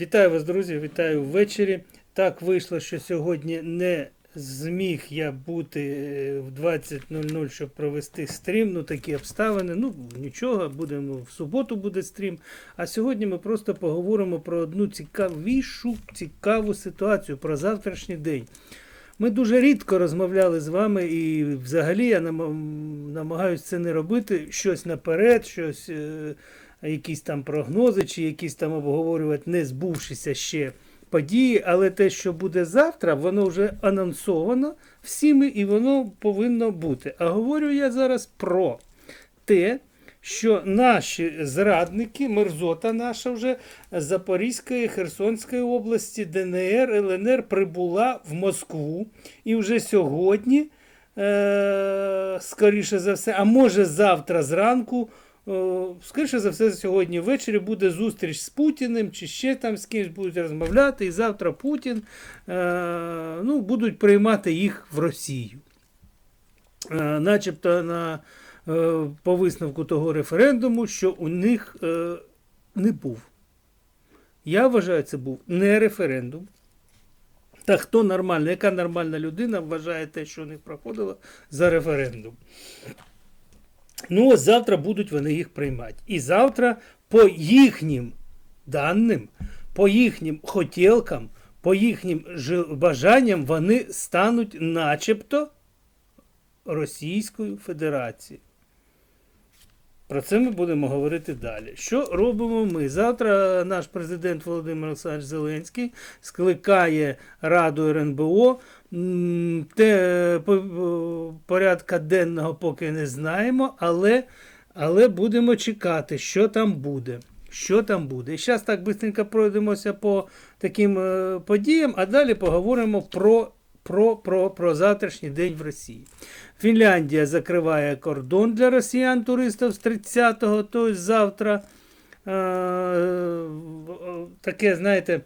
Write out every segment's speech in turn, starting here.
Вітаю вас, друзі! Вітаю ввечері. Так вийшло, що сьогодні не зміг я бути е, в 20.00, щоб провести стрім. Ну такі обставини. Ну нічого, будемо в суботу буде стрім. А сьогодні ми просто поговоримо про одну цікавішу, цікаву ситуацію, про завтрашній день. Ми дуже рідко розмовляли з вами, і взагалі я намагаюся це не робити. Щось наперед, щось, е, якісь там прогнози, чи якісь там обговорювати не збувшися ще події. Але те, що буде завтра, воно вже анонсовано всіми і воно повинно бути. А говорю я зараз про те, що наші зрадники, мерзота наша вже Запорізької, Херсонської області, ДНР, ЛНР прибула в Москву. І вже сьогодні, е- скоріше за все, а може завтра зранку, скоріше за все, сьогодні ввечері буде зустріч з Путіним, чи ще там з кимось будуть розмовляти, і завтра Путін е- ну, будуть приймати їх в Росію. Е, начебто на, е, по висновку того референдуму, що у них не був. Я вважаю, це був не референдум. Та хто нормальна, яка нормальна людина вважає те, що у них проходило за референдум. Ну, ось завтра будуть вони їх приймати. І завтра по їхнім даним, по їхнім хотілкам, по їхнім бажанням вони стануть начебто Російською Федерацією. Про це ми будемо говорити далі. Що робимо ми? Завтра наш президент Володимир Олександрович Зеленський скликає Раду РНБО. Те порядка денного поки не знаємо, але, але будемо чекати, що там буде. Що там буде. І зараз так швидко пройдемося по таким е, подіям, а далі поговоримо про, про, про, про завтрашній день в Росії. Фінляндія закриває кордон для росіян туристів з 30-го, тобто завтра. Е, е, таке, знаєте,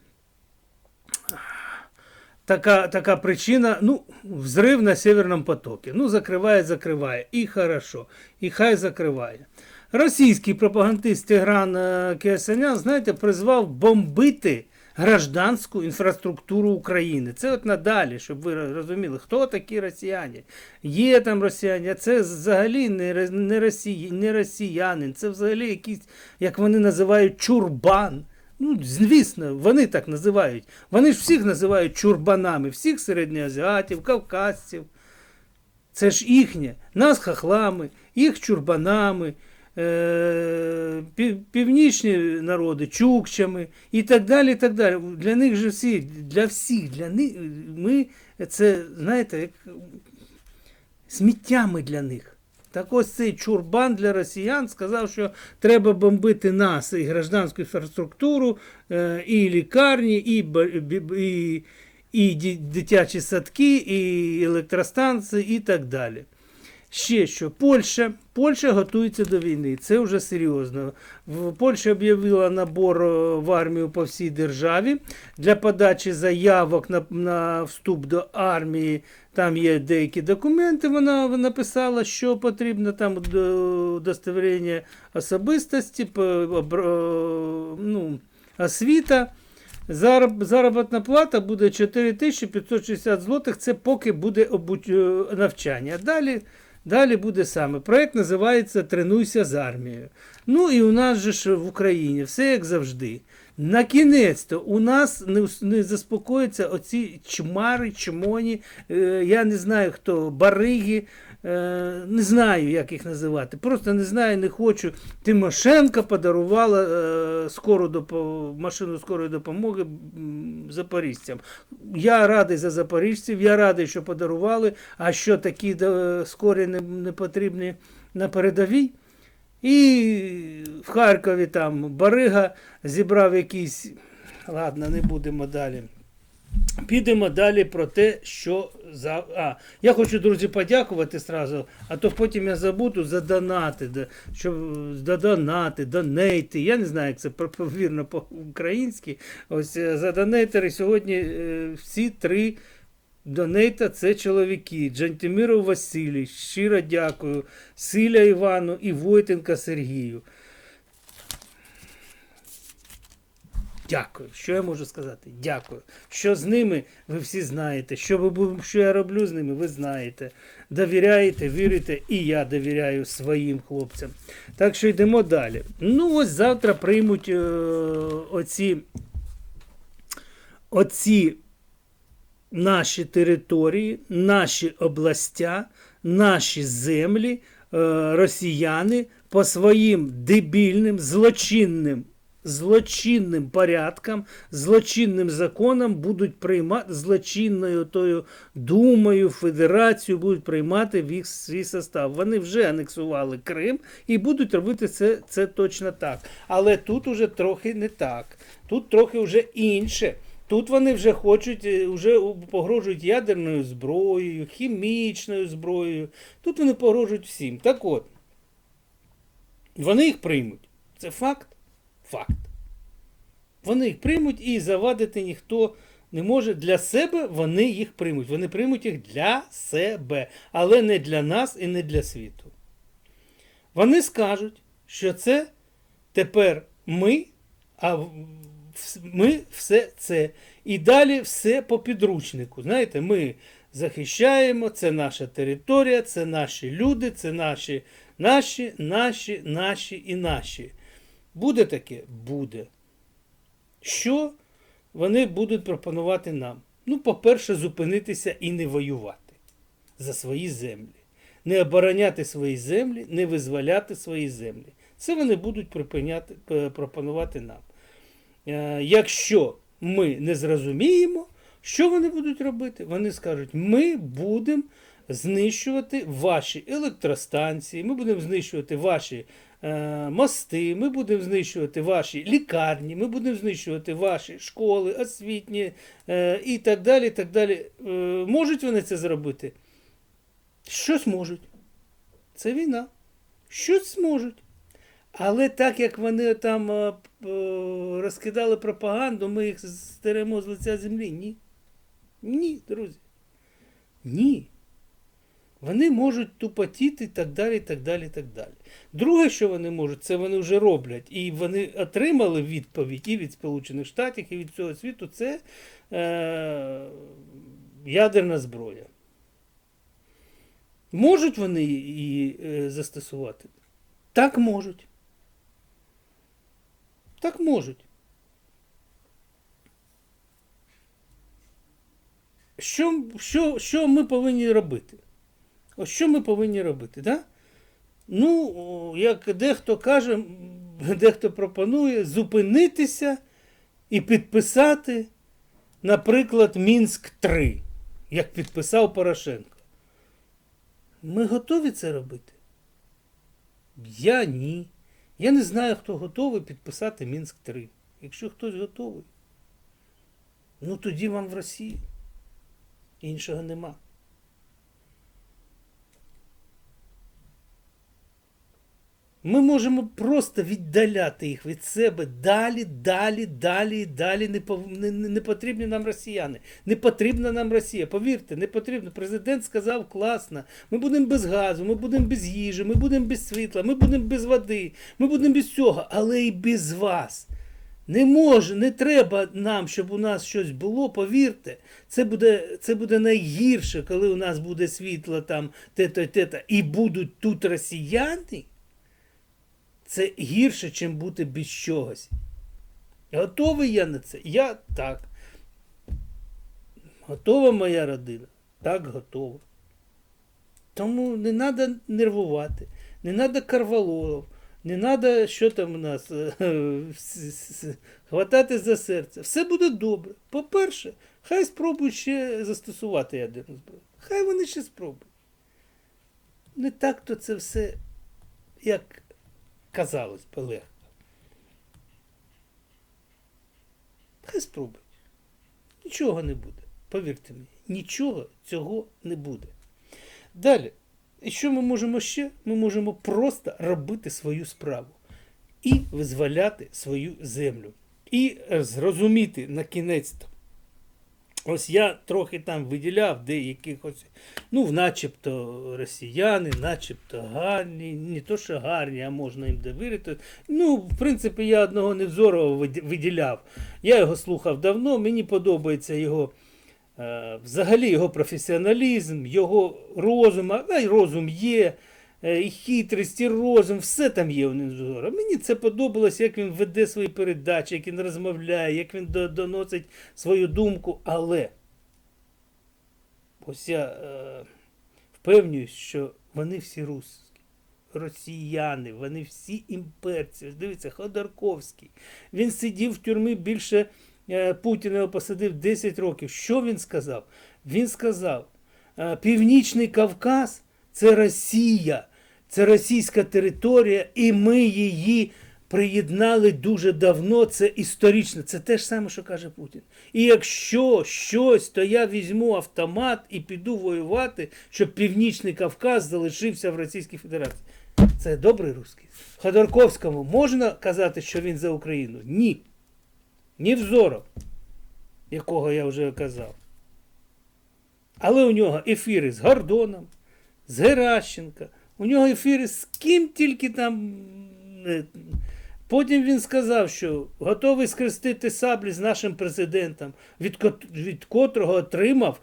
така, така причина, ну, взрив на Северному потокі. Ну, закриває, закриває. І хорошо. І хай закриває. Російський пропагандист Тигран е, Кіасанян, знаєте, призвав бомбити гражданську інфраструктуру України. Це от надалі, щоб ви розуміли, хто такі росіяни. Є там росіяни, це взагалі не, не, росії, не росіянин, це взагалі якийсь, як вони називають, чурбан. Ну, звісно, вони так називають. Вони ж всіх називають чурбанами, всіх середньоазіатів, кавказців. Це ж їхнє. Нас хахлами, їх чурбанами, північні народи чукчами і так далі. так далі. Для них же всі, для всіх, для них ми це, знаєте, як сміттями для них. Так ось цей чурбан для росіян сказав, що треба бомбити нас і гражданську інфраструктуру, е, і лікарні, і, і, і дитячі садки, і електростанції, і так далі. Ще що, Польща. Польща готується до війни. Це вже серйозно. Польща об'явила набор е, в армію по всій державі. Для подачі заявок на, на вступ до армії. Там є деякі документи. Вона написала, що потрібно там до- удостовірення особистості, ну, освіта. Зароб, заробітна плата буде 4560 злотих, це поки буде е, навчання. Далі, далі буде саме. Проект називається Тренуйся з армією. Ну і у нас же ж в Україні все як завжди. На кінець-то у нас не, не заспокоїться оці чмари, чмоні, е, я не знаю хто, бариги, не знаю, як їх називати. Просто не знаю, не хочу. Тимошенко подарувала е, скору допо... машину скорої допомоги запоріжцям. Я радий за запоріжців, я радий, що подарували, а що такі е, скорі не, не потрібні на передовій. І в Харкові там Барига зібрав якийсь. Ладно, не будемо далі. Підемо далі про те, що за. А, я хочу, друзі, подякувати сразу, а то потім я забуду за донати, щоб за донейти. Я не знаю, як це вірно по-українськи. Ось е, за донейтери сьогодні е, всі три донейта це чоловіки. Джантимиров Василій, щиро дякую. Силя Івану і Войтенка Сергію. Дякую. Що я можу сказати? Дякую. Що з ними ви всі знаєте. Що, ви, що я роблю з ними, ви знаєте. Довіряєте, вірите, і я довіряю своїм хлопцям. Так що йдемо далі. Ну, ось завтра приймуть е, оці, оці наші території, наші областя, наші землі, е, росіяни по своїм дебільним, злочинним, злочинним порядкам, злочинним законам будуть приймати злочинною тою думою, федерацію будуть приймати в їх свій состав. Вони вже анексували Крим і будуть робити це, це точно так. Але тут уже трохи не так. Тут трохи вже інше. Тут вони вже хочуть, е, вже погрожують ядерною зброєю, хімічною зброєю. Тут вони погрожують всім. Так от, вони їх приймуть. Це факт? Факт. Вони їх приймуть і завадити ніхто не може. Для себе вони їх приймуть. Вони приймуть їх для себе, але не для нас і не для світу. Вони скажуть, що це тепер ми, а ми все це. І далі все по підручнику. Знаєте, ми захищаємо, це наша територія, це наші люди, це наші, наші, наші, наші і наші. Буде таке? Буде. Що вони будуть пропонувати нам? Ну, по-перше, зупинитися і не воювати за свої землі. Не обороняти свої землі, не визволяти свої землі. Це вони будуть припиняти, е, пропонувати нам. Е, Якщо ми не зрозуміємо, що вони будуть робити? Вони скажуть, ми будемо знищувати ваші електростанції, ми будемо знищувати ваші е, мости, ми будемо знищувати ваші лікарні, ми будемо знищувати ваші школи, освітні е, і так далі. Так далі. Е, можуть вони це зробити? Щось можуть. Це війна. Щось зможуть. Але так як вони там е, е, розкидали пропаганду, ми їх стеремо з лиця землі. Ні. Ні, друзі. Ні. Вони можуть тупотіти і так далі, так далі, так далі. Друге, що вони можуть, це вони вже роблять. І вони отримали відповідь і від Сполучених Штатів, і від цього світу, це е, ядерна зброя. Можуть вони її е, застосувати? Так можуть. Так можуть. Що, що, що ми повинні робити? Що ми повинні робити, да? Ну, як дехто каже, дехто пропонує зупинитися і підписати, наприклад, Мінськ 3, як підписав Порошенко. Ми готові це робити? Я ні. Я не знаю, хто готовий підписати Мінськ 3. Якщо хтось готовий, ну тоді вам в Росію. Іншого нема. Ми можемо просто віддаляти їх від себе далі, далі, далі, далі. Не, не не потрібні нам росіяни. Не потрібна нам Росія. Повірте, не потрібно. Президент сказав класно. Ми будемо без газу, ми будемо без їжі, ми будемо без світла, ми будемо без води, ми будемо без цього, але і без вас. Не може, не треба нам, щоб у нас щось було, повірте. Це буде, це буде найгірше, коли у нас буде світло там, те-то, те-то, і будуть тут росіяни. Це гірше, ніж бути без чогось. Готовий я на це? Я так. Готова моя родина? Так, готова. Тому не треба нервувати, не треба карвалолов, не треба, що там у нас, е, с- хватати за серце. Все буде добре. По-перше, хай спробують ще застосувати ядерну зброю. Хай вони ще спробують. Не так то це все, як казалось би легко. Хай спробують. Нічого не буде. Повірте мені, нічого цього не буде. Далі, і що ми можемо ще? Ми можемо просто робити свою справу і визволяти свою землю. І зрозуміти на кінець Ось я трохи там виділяв деяких ось, ну, начебто росіяни, начебто гарні, не то, що гарні, а можна їм довірити. Ну, в принципі, я одного невзорова виді- виділяв. Я його слухав давно, мені подобається його. е, Взагалі його професіоналізм, його розум, а й розум є, і хитрість, і розум, все там є у Невзора. Мені це подобалось, як він веде свої передачі, як він розмовляє, як він до- доносить свою думку, але ось я е, впевнююсь, що вони всі русські, росіяни, вони всі імперці. Дивіться, Ходорковський. Він сидів в тюрмі більше е, Путіна його посадив 10 років. Що він сказав? Він сказав: е, Північний Кавказ це Росія, це російська територія, і ми її приєднали дуже давно. Це історично. Це те ж саме, що каже Путін. І якщо щось, то я візьму автомат і піду воювати, щоб Північний Кавказ залишився в Російській Федерації. Це добрий русський. Ходорковському можна казати, що він за Україну? Ні. Ні взору, якого я вже казав. Але у нього ефіри з Гордоном, з Геращенка, у нього ефіри з ким тільки там. е, Потім він сказав, що готовий скрестити саблі з нашим президентом, від, від котрого отримав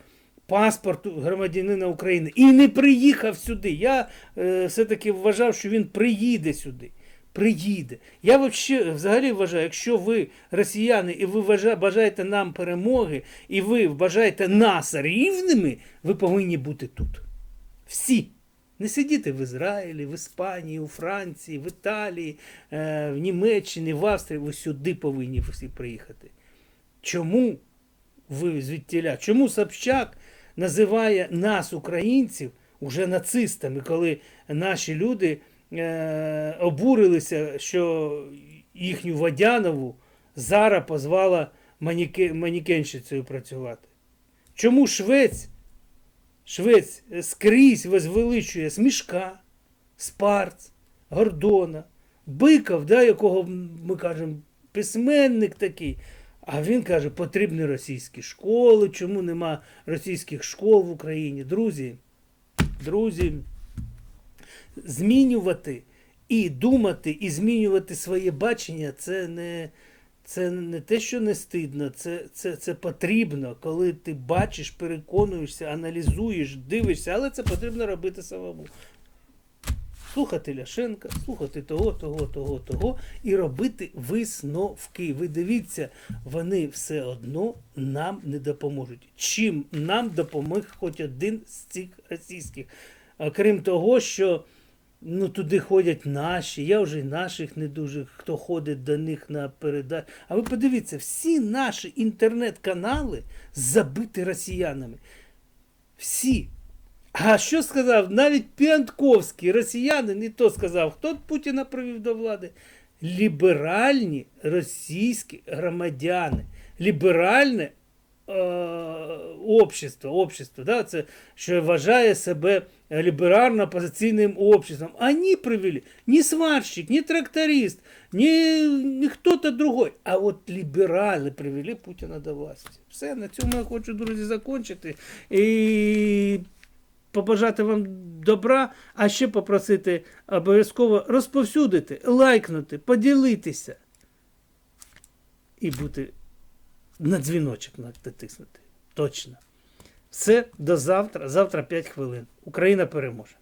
паспорт громадянина України і не приїхав сюди. Я е, все-таки вважав, що він приїде сюди. Приїде. Я вообще, взагалі вважаю, якщо ви росіяни і ви бажаєте нам перемоги, і ви бажаєте нас рівними, ви повинні бути тут. Всі. Не сидіти в Ізраїлі, в Іспанії, у Франції, в Італії, е, в Німеччині, в Австрії. Ви сюди повинні всі приїхати. Чому ви звідтіля? Чому Собчак називає нас, українців, уже нацистами, коли наші люди е, обурилися, що їхню Водянову Зара позвала маніке, манікенщицею працювати? Чому швець? Швець скрізь возвеличує Смішка, Спарц, Гордона, Биков, да, якого ми кажемо, письменник такий. А він каже, потрібні російські школи. Чому нема російських школ в Україні? Друзі, друзі, змінювати і думати, і змінювати своє бачення це не, це не те, що не стидно, це, це, це потрібно, коли ти бачиш, переконуєшся, аналізуєш, дивишся, але це потрібно робити самому. Слухати Ляшенка, слухати того, того, того, того і робити висновки. Ви дивіться, вони все одно нам не допоможуть. Чим нам допомог хоч один з цих російських? Крім того, що ну, туди ходять наші, я вже й наших не дуже, хто ходить до них на передачу. А ви подивіться, всі наші інтернет-канали забиті росіянами. Всі. А що сказав? Навіть Піантковський, росіянин, і то сказав, хто Путіна привів до влади? Ліберальні російські громадяни. Ліберальне общество, общество да, це, що вважає себе ліберально-опозиційним обществом. Они привели не сварщик, не тракторист, не, не хто-то другой, а от ліберали привели Путіна до власті. Все, на цьому я хочу, друзі, закінчити. І побажати вам добра, а ще попросити обов'язково розповсюдити, лайкнути, поділитися і бути на дзвіночок натиснути. Точно. Все, до завтра. Завтра 5 хвилин. Україна переможе.